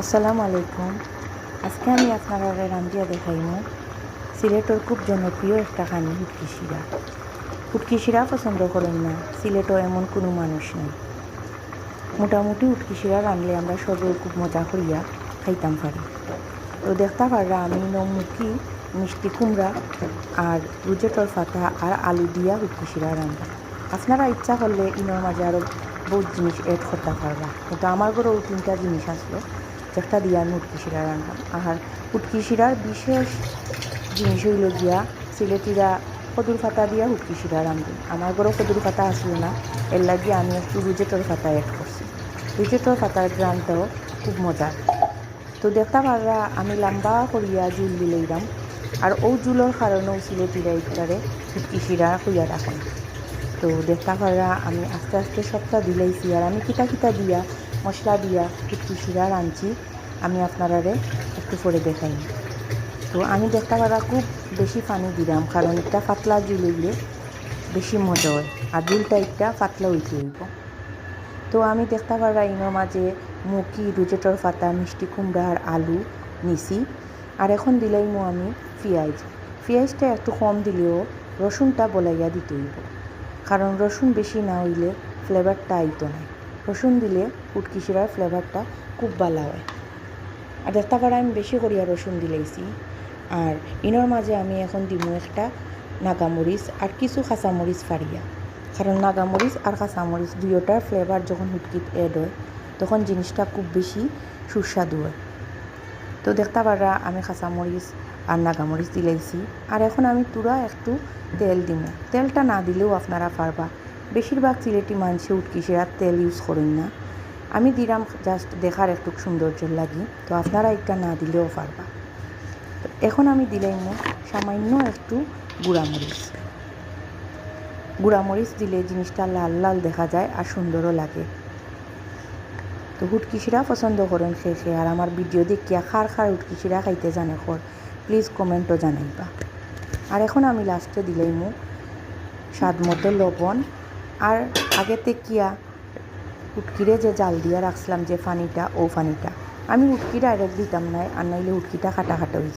আসসালামু আলাইকুম। আজকে আমি আপনারা রান্ধিয়া দেখাইমু। সিলেটর খুব জনপ্রিয় একটা খানি হুটকি শিরা। শিরা পছন্দ করেন না সিলেটও এমন কোনো মানুষ নেই। মোটামুটি হুটকি শিরা আমরা সবে খুব মজা করিয়া খাইতাম পারি। তো দেখতে পাররা আমি নমুখি মিষ্টি কুমড়া আর রুজেটর ফাতা আর আলু দিয়া হুটকি শিরা আপনারা ইচ্ছা করলে ইনোর মাঝে আরও বহুত জিনিস এড করতে পারবা। কিন্তু আমার ঘরেও তিনটা জিনিস আসলো যেটা দিয়ে আমি উটকি শিরা রান্নাম আর উটকি শিরার বিশেষ জিনিস হইল গিয়া সিলেটিরা কদুর ফাতা দিয়া উটকি শিরা রান্ধি। আমার ঘরেও কদুর ফাতা আসলো না, এর লাগিয়ে আমি একটু রুজেটর ফাতা এড করছি। রুজেটর ফাতার গ্রানটাও খুব মজার। তো দেখতে পাররা আমি লম্বা করিয়া জুল দিলাম আর ও জুলোর কারণেও সিলেটিরা ইটারে উটকি শিরা কইয়া রাখেন তো দেখতে পারা আমি আস্তে আস্তে সবটা দিলাইছি, আর আমি কিতা কিতা দিয়া মশলা দিয়া একটু শিরা রাঁধছি, আমি আপনারারে একটু পরে দেখাই। তো আমি দেখতে পারা খুব বেশি পানি দিলাম, কারণ একটা পাতলা জুল হইলে বেশি মজা হয়, আর জুলটা একটা পাতলা হইতে হইব। তো আমি দেখতে পারা ইনোর মাঝে মুখি, রুজেটর পাতা, মিষ্টি কুমড়া আর আলু নিছি, আর এখন দিলাইমো আমি পেঁয়াজ পেঁয়াজটা একটু কম দিলেও রসুনটা বলাইয়া দিতে হইব, কারণ রসুন বেশি না হইলে ফ্লেভারটা আইতো না। রসুন দিলে উটকি শিরার ফ্লেভারটা খুব ভালো হয়। আর দেখতে পারা আমি বেশি করিয়া রসুন দিলেইছি আর ইনোর মাঝে আমি এখন দিমু একটা নাগামরিচ আর কিছু কাঁচামরিচ ফাড়িয়া। কারণ নাগামরিচ আর কাঁচামরিচ দুয়োটার ফ্লেভার যখন হুটকিত এড হয়, তখন জিনিসটা খুব বেশি সুস্বাদু হয়। তো দেখতে পারা আমি কাঁচামরিচ আর নাগামরিচ দিলাইছি আর এখন আমি তুরা একটু তেল দিমু। তেলটা না দিলেও আপনারা পারবা। বেশিরভাগ সিলেটি মানুষে উটকি সেরার তেল ইউজ করেন না। আমি দিলাম জাস্ট দেখার একটু সৌন্দর্য লাগি, তো আপনারা একটা না দিলেও পারবা। এখন আমি দিলাইমু সামান্য একটু গুঁড়ামরিচ। গুঁড়ামরিচ দিলে জিনিসটা লাল লাল দেখা যায় আর সুন্দরও লাগে। তো হুটকি শিরা পছন্দ করেন সে আর আমার ভিডিও দেখিয়া খার খার হুটকি শিরা খাইতে জানে খর প্লিজ কমেন্টও জানাইবা। আর এখন আমি লাস্টে দিলাইমু স্বাদ মতো লবণ। আর আগে কিয়া উটকিরে যে জাল দিয়া রাখছিলাম যে ফানিটা, ও ফানিটা। আমি উটকিটা ডাইরেক্ট দিতাম না আর নাইলে উটকিটা খাটা খাটা হয়েছে